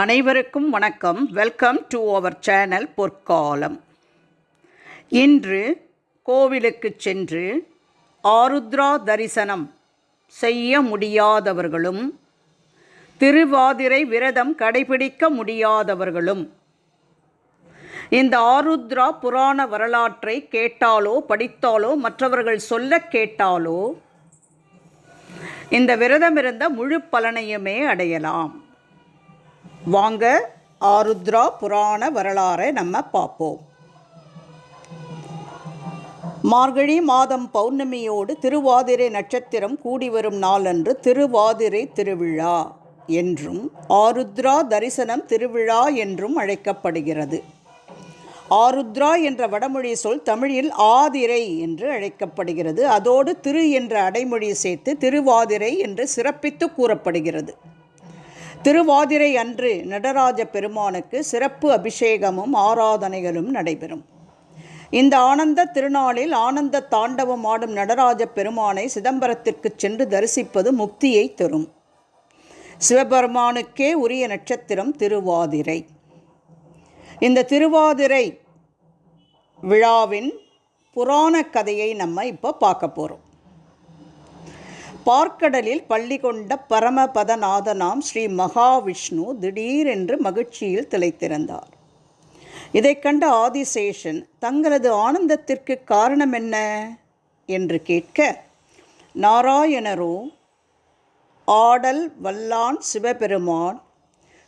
அனைவருக்கும் வணக்கம். Welcome to our channel பொற்காலம். இன்று கோவிலுக்கு சென்று ஆருத்ரா தரிசனம் செய்ய முடியாதவர்களும் திருவாதிரை விரதம் கடைபிடிக்க முடியாதவர்களும் இந்த ஆருத்ரா புராண வரலாற்றை கேட்டாலோ படித்தாலோ மற்றவர்கள் சொல்ல கேட்டாலோ இந்த விரதம் இருந்த முழு பலனையுமே அடையலாம். வாங்க ஆருத்ரா புராண வரலாறை நம்ம பார்ப்போம். மார்கழி மாதம் பௌர்ணமியோடு திருவாதிரை நட்சத்திரம் கூடி வரும் நாளன்று திருவாதிரை திருவிழா என்றும் ஆருத்ரா தரிசனம் திருவிழா என்றும் அழைக்கப்படுகிறது. ஆருத்ரா என்ற வடமொழி சொல் தமிழில் ஆதிரை என்று அழைக்கப்படுகிறது. அதோடு திரு என்ற அடைமொழி சேர்த்து திருவாதிரை என்று சிறப்பித்து கூறப்படுகிறது. திருவாதிரை அன்று நடராஜ பெருமானுக்கு சிறப்பு அபிஷேகமும் ஆராதனைகளும் நடைபெறும். இந்த ஆனந்த திருநாளில் ஆனந்த தாண்டவம் ஆடும் நடராஜ பெருமானை சிதம்பரத்திற்கு சென்று தரிசிப்பது முக்தியை தரும். சிவபெருமானுக்கே உரிய நட்சத்திரம் திருவாதிரை. இந்த திருவாதிரை விழாவின் புராண கதையை நம்ம இப்போ பார்க்க போகிறோம் பார்க்கடலில் பள்ளி கொண்ட பரமபதநாதனாம் ஸ்ரீ மகாவிஷ்ணு திடீரென்று மகிழ்ச்சியில் திளைத்திருந்தார். இதைக் கண்ட ஆதிசேஷன் தங்களது ஆனந்தத்திற்கு காரணம் என்ன என்று கேட்க நாராயணரோ ஆடல் வல்லான் சிவபெருமான்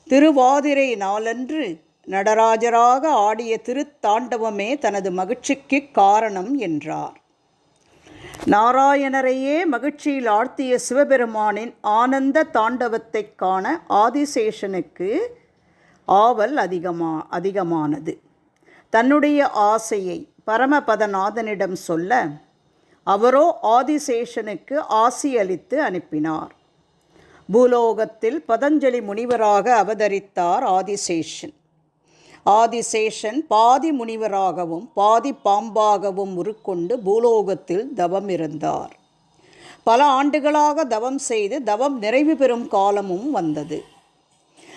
திருவாதிரை நாளன்று நடராஜராக ஆடிய திருத்தாண்டவமே தனது மகிழ்ச்சிக்கு காரணம் என்றார். நாராயணரையே மகிழ்ச்சியில் ஆழ்த்திய சிவபெருமானின் ஆனந்த தாண்டவத்தைக் காண ஆதிசேஷனுக்கு ஆவல் அதிகமா அதிகமானது. தன்னுடைய ஆசையை பரமபதநாதனிடம் சொல்ல அவரோ ஆதிசேஷனுக்கு ஆசி அளித்து அனுப்பினார். பூலோகத்தில் பதஞ்சலி முனிவராக அவதரித்தார் ஆதிசேஷன். ஆதிசேஷன் பாதி முனிவராகவும் பாதி பாம்பாகவும் உருக்கொண்டு பூலோகத்தில் தவம் இருந்தார். பல ஆண்டுகளாக தவம் செய்து தவம் நிறைவு பெறும் காலமும் வந்தது.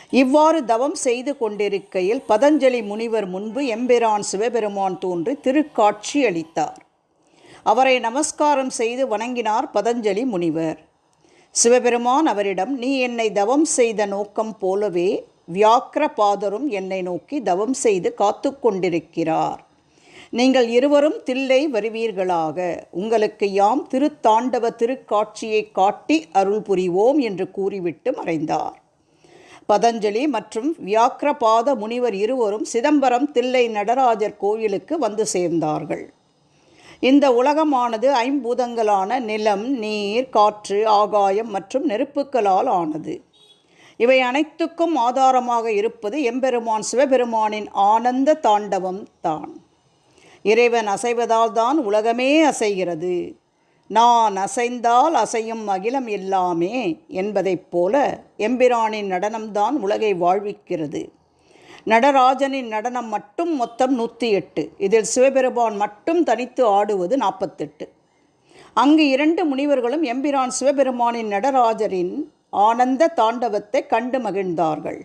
இவ்வாறு தவம் செய்து கொண்டிருக்கையில் பதஞ்சலி முனிவர் முன்பு எம்பெரான் சிவபெருமான் தோன்றி திருக்காட்சி அளித்தார். அவரை நமஸ்காரம் செய்து வணங்கினார் பதஞ்சலி முனிவர். சிவபெருமான் அவரிடம் நீ என்னை தவம் செய்த நோக்கம் போலவே வியாக்கிரபாதரும் என்னை நோக்கி தவம் செய்து காத்து கொண்டிருக்கிறார் நீங்கள் இருவரும் தில்லை வருவீர்களாக. உங்களுக்கு யாம் திருத்தாண்டவ திருக்காட்சியை காட்டி அருள் புரிவோம் என்று கூறிவிட்டு மறைந்தார். பதஞ்சலி மற்றும் வியாக்கிரபாத முனிவர் இருவரும் சிதம்பரம் தில்லை நடராஜர் கோயிலுக்கு வந்து சேர்ந்தார்கள். இந்த உலகமானது ஐம்பூதங்களான நிலம் நீர் காற்று ஆகாயம் மற்றும் நெருப்புக்களால் ஆனது. இவை அனைத்துக்கும் ஆதாரமாக இருப்பது எம்பெருமான் சிவபெருமானின் ஆனந்த தாண்டவம் தான். இறைவன் அசைவதால் தான் உலகமே அசைகிறது. நான் அசைந்தால் அசையும் அகிலம் எல்லாமே என்பதைப் போல எம்பிரானின் நடனம்தான் உலகை வாழ்விக்கிறது. நடராஜனின் நடனம் மட்டும் மொத்தம் நூற்றி எட்டு. இதில் சிவபெருமான் மட்டும் தனித்து ஆடுவது நாற்பத்தெட்டு. அங்கு இரண்டு முனிவர்களும் எம்பிரான் சிவபெருமானின் நடராஜரின் ஆனந்த தாண்டவத்தை கண்டு மகிழ்ந்தார்கள்.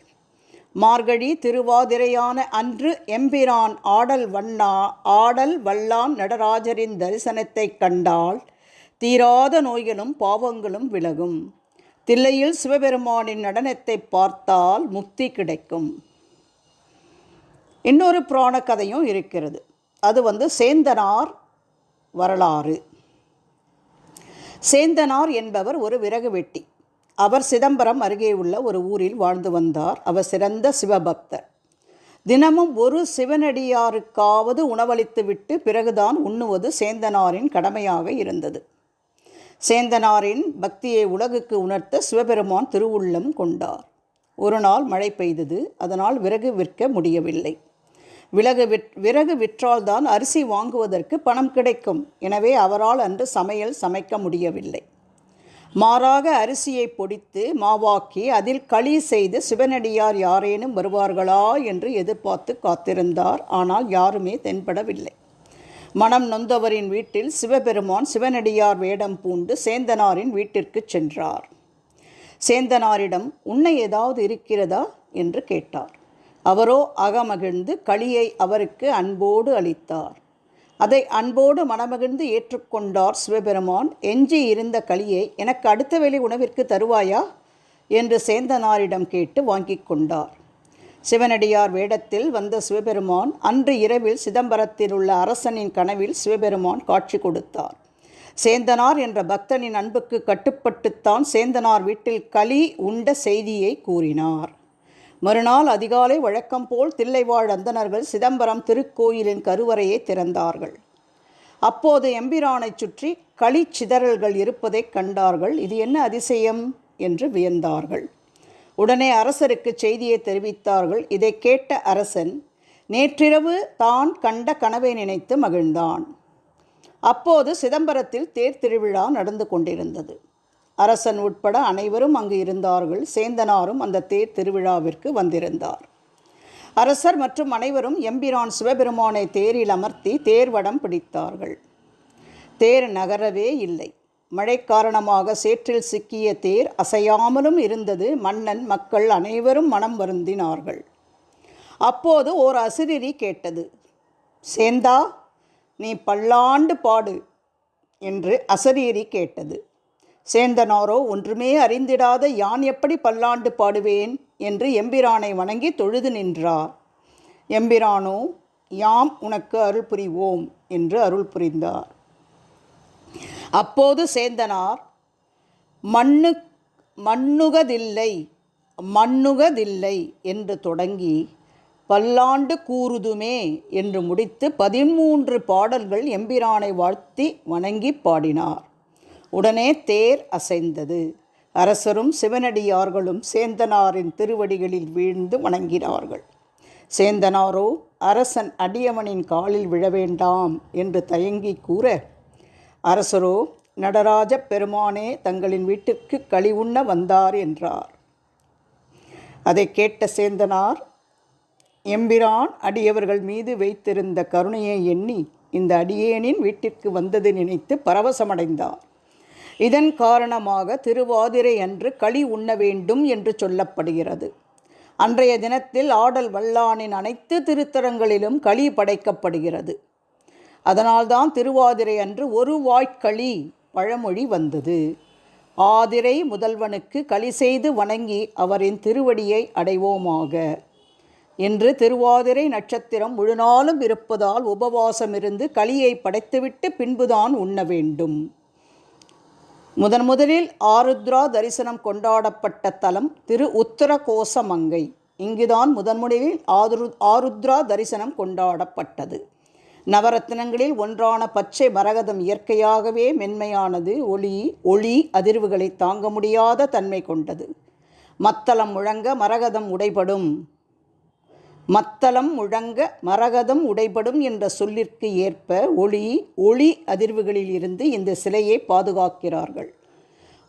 மார்கழி திருவாதிரையான அன்று எம்பிரான் ஆடல் வண்ணா ஆடல் வல்லான் நடராஜரின் தரிசனத்தை கண்டால் தீராத நோய்களும் பாவங்களும் விலகும். தில்லையில் சிவபெருமானின் நடனத்தை பார்த்தால் முக்தி கிடைக்கும். இன்னொரு புராண கதையும் இருக்கிறது. அது வந்து சேந்தனார் வரலாறு. சேந்தனார் என்பவர் ஒரு விறகு வெட்டி. அவர் சிதம்பரம் அருகே உள்ள ஒரு ஊரில் வாழ்ந்து வந்தார். அவர் சிறந்த சிவபக்தர். தினமும் ஒரு சிவனடியாருக்காவது உணவளித்துவிட்டு பிறகுதான் உண்ணுவது சேந்தனாரின் கடமையாக இருந்தது. சேந்தனாரின் பக்தியை உலகுக்கு உணர்த்த சிவபெருமான் திருவுள்ளம் கொண்டார். ஒரு நாள் மழை பெய்தது. அதனால் விறகு விற்க முடியவில்லை. விலகு விற் விறகு விற்றால்தான் அரிசி வாங்குவதற்கு பணம் கிடைக்கும். எனவே அவரால் அன்று சமையல் சமைக்க முடியவில்லை. மாறாக அரிசியை பொடித்து மாவாக்கி அதில் களி செய்து சிவனடியார் யாரேனும் வருவார்களா என்று எதிர்பார்த்து காத்திருந்தார். ஆனால் யாருமே தென்படவில்லை. மனம் நொந்தவரின் வீட்டில் சிவபெருமான் சிவனடியார் வேடம் பூண்டு சேந்தனாரின் வீட்டிற்கு சென்றார். சேந்தனாரிடம் உன்னை ஏதாவது இருக்கிறதா? என்று கேட்டார். அவரோ அகமகிழ்ந்து களியை அவருக்கு அன்போடு அளித்தார். அதை அன்போடு மனமகிழ்ந்து ஏற்றுக்கொண்டார் சிவபெருமான் எஞ்சி இருந்த களியை எனக்கு அடுத்த வேலை உணவிற்கு தருவாயா? என்று சேந்தனாரிடம் கேட்டு வாங்கிக் கொண்டார். சிவனடியார் வேடத்தில் வந்த சிவபெருமான் அன்று இரவில் சிதம்பரத்தில் உள்ள அரசனின் கனவில் சிவபெருமான் காட்சி கொடுத்தார். சேந்தனார் என்ற பக்தனின் அன்புக்கு கட்டுப்பட்டுத்தான் சேந்தனார் வீட்டில் களி உண்ட செய்தியை கூறினார். மறுநாள் அதிகாலை வழக்கம் போல் தில்லைவாழ் அந்தணர்கள் சிதம்பரம் திருக்கோயிலின் கருவறையை திறந்தார்கள். அப்போது எம்பிரானைச் சுற்றி களிச்சிதறல்கள் இருப்பதைக் கண்டார்கள். இது என்ன அதிசயம்? என்று வியந்தார்கள். உடனே அரசருக்கு செய்தியை தெரிவித்தார்கள். இதை கேட்ட அரசன் நேற்றிரவு தான் கண்ட கனவை நினைத்து மகிழ்ந்தான். அப்போது சிதம்பரத்தில் தேர் திருவிழா நடந்து கொண்டிருந்தது. அரசன் உட்பட அனைவரும் அங்கு இருந்தார்கள். சேந்தனாரும் அந்த தேர் திருவிழாவிற்கு வந்திருந்தார். அரசர் மற்றும் அனைவரும் எம்பிரான் சிவபெருமானை தேரில் அமர்த்தி தேர்வடம் பிடித்தார்கள். தேர் நகரவே இல்லை. மழை காரணமாக சேற்றில் சிக்கிய தேர் அசையாமலும் இருந்தது. மன்னன் மக்கள் அனைவரும் மனம் வருந்தினார்கள். அப்போது ஓர் அசிரிரி கேட்டது சேந்தா நீ பல்லாண்டு பாடு என்று அசரீரி கேட்டது. சேந்தனாரோ ஒன்றுமே அறிந்திடாத யான் எப்படி பல்லாண்டு பாடுவேன் என்று எம்பிரானை வணங்கி தொழுது நின்றார். எம்பிரானோ யாம் உனக்கு அருள் புரிவோம் என்று அருள் புரிந்தார். அப்போது சேந்தனார் மண்ணு மண்ணுகதில்லை மண்ணுகதில்லை என்று தொடங்கி பல்லாண்டு கூறுதுமே என்று முடித்து பதிமூன்று பாடல்கள் எம்பிரானை வாழ்த்தி வணங்கி பாடினார். உடனே தேர் அசைந்தது. அரசரும் சிவனடியார்களும் சேந்தனாரின் திருவடிகளில் வீழ்ந்து வணங்கினார்கள். சேந்தனாரோ அரசன் அடியவனின் காலில் விழ வேண்டாம் என்று தயங்கி கூற அரசரோ நடராஜ பெருமானே தங்களின் வீட்டிற்கு களி உண்ண வந்தார் என்றார். அதை கேட்ட சேந்தனார் எம்பிரான் அடியவர்கள் மீது வைத்திருந்த கருணையை எண்ணி இந்த அடியேனின் வீட்டிற்கு வந்தது நினைத்து பரவசமடைந்தார். இதன் காரணமாக திருவாதிரை அன்று களி உண்ண வேண்டும் என்று சொல்லப்படுகிறது. அன்றைய தினத்தில் ஆடல் வல்லானின் அனைத்து திருத்தலங்களிலும் களி படைக்கப்படுகிறது. அதனால்தான் திருவாதிரை அன்று ஒரு வாய்க்களி பழமொழி வந்தது. ஆதிரை முதல்வனுக்கு களி செய்து வணங்கி அவரின் திருவடியை அடைவோமாக. என்று திருவாதிரை நட்சத்திரம் முழுநாளும் இருப்பதால் உபவாசம் இருந்து களியை படைத்துவிட்டு பின்புதான் உண்ண வேண்டும். முதன் முதலில் ஆருத்ரா தரிசனம் கொண்டாடப்பட்ட தலம் திரு உத்தர கோசமங்கை இங்குதான் முதன் முதலில் ஆரு ஆருத்ரா தரிசனம் கொண்டாடப்பட்டது. நவரத்தினங்களில் ஒன்றான பச்சை மரகதம் இயற்கையாகவே மென்மையானது ஒளி ஒளி அதிர்வுகளை தாங்க முடியாத தன்மை கொண்டது. மத்தளம் முழங்க மரகதம் உடைபடும். மத்தளம் முழங்க மரகதம் உடைபடும் என்ற சொல்லிற்கு ஏற்ப ஒளி ஒளி அதிர்வுகளில் இருந்து இந்த சிலையை பாதுகாக்கிறார்கள்.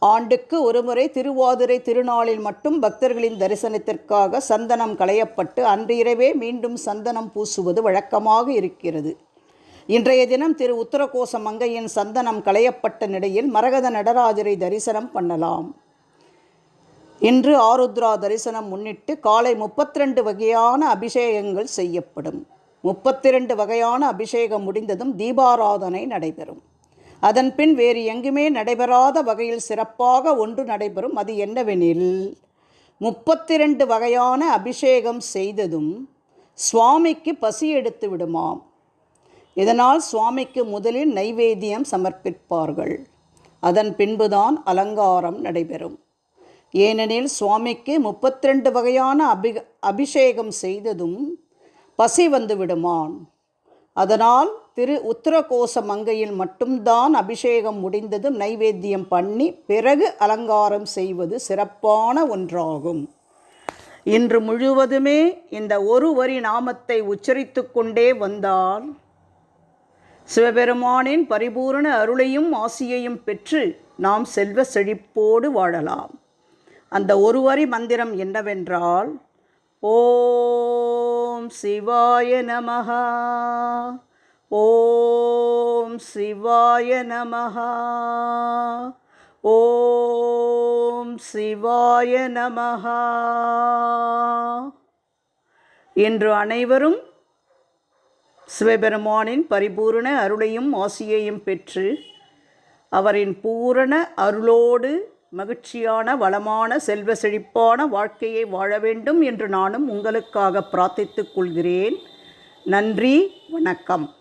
ஆண்டுக்கு ஒருமுறை திருவாதிரை திருநாளில் மட்டும் பக்தர்களின் தரிசனத்திற்காக சந்தனம் களையப்பட்டு அன்று இரவே மீண்டும் சந்தனம் பூசுவது வழக்கமாக இருக்கிறது. இன்றைய தினம் திரு உத்தரகோச மங்கையின் சந்தனம் களையப்பட்ட நிலையில் மரகத நடராஜரை தரிசனம் பண்ணலாம். இன்று ஆருத்ரா தரிசனம் முன்னிட்டு காலை முப்பத்தி ரெண்டு வகையான அபிஷேகங்கள் செய்யப்படும். முப்பத்தி ரெண்டு வகையான அபிஷேகம் முடிந்ததும் தீபாராதனை நடைபெறும். அதன் பின் வேறு எங்குமே நடைபெறாத வகையில் சிறப்பாக ஒன்று நடைபெறும். அது என்னவெனில் முப்பத்தி ரெண்டு வகையான அபிஷேகம் செய்ததும் சுவாமிக்கு பசி எடுத்து விடுமாம். இதனால் சுவாமிக்கு முதலில் நைவேத்தியம் சமர்ப்பிப்பார்கள். அதன் பின்புதான் அலங்காரம் நடைபெறும். ஏனெனில் சுவாமிக்கு முப்பத்தி ரெண்டு வகையான அபி அபிஷேகம் செய்ததும் பசி வந்து விடுமான் அதனால் திரு உத்தரகோச மங்கையில் மட்டும்தான் அபிஷேகம் முடிந்ததும் நைவேத்தியம் பண்ணி பிறகு அலங்காரம் செய்வது சிறப்பான ஒன்றாகும். இன்று முழுவதுமே இந்த ஒரு வரி நாமத்தை உச்சரித்து கொண்டே வந்தால் சிவபெருமானின் பரிபூரண அருளையும் ஆசியையும் பெற்று நாம் செல்வ செழிப்போடு வாழலாம். அந்த ஒரு வரி மந்திரம் என்னவென்றால் ஓம் சிவாய நமஹா ஓம் சிவாய நமஹா ஓம் சிவாய நமஹா. இன்று அனைவரும் சிவபெருமானின் பரிபூரண அருளையும் ஆசியையும் பெற்று அவரின் பூரண அருளோடு மகிழ்ச்சியான வளமான செல்வ செழிப்பான வாழ்க்கையை வாழ வேண்டும் என்று நானும் உங்களுக்காக பிரார்த்தித்துக் கொள்கிறேன். நன்றி வணக்கம்.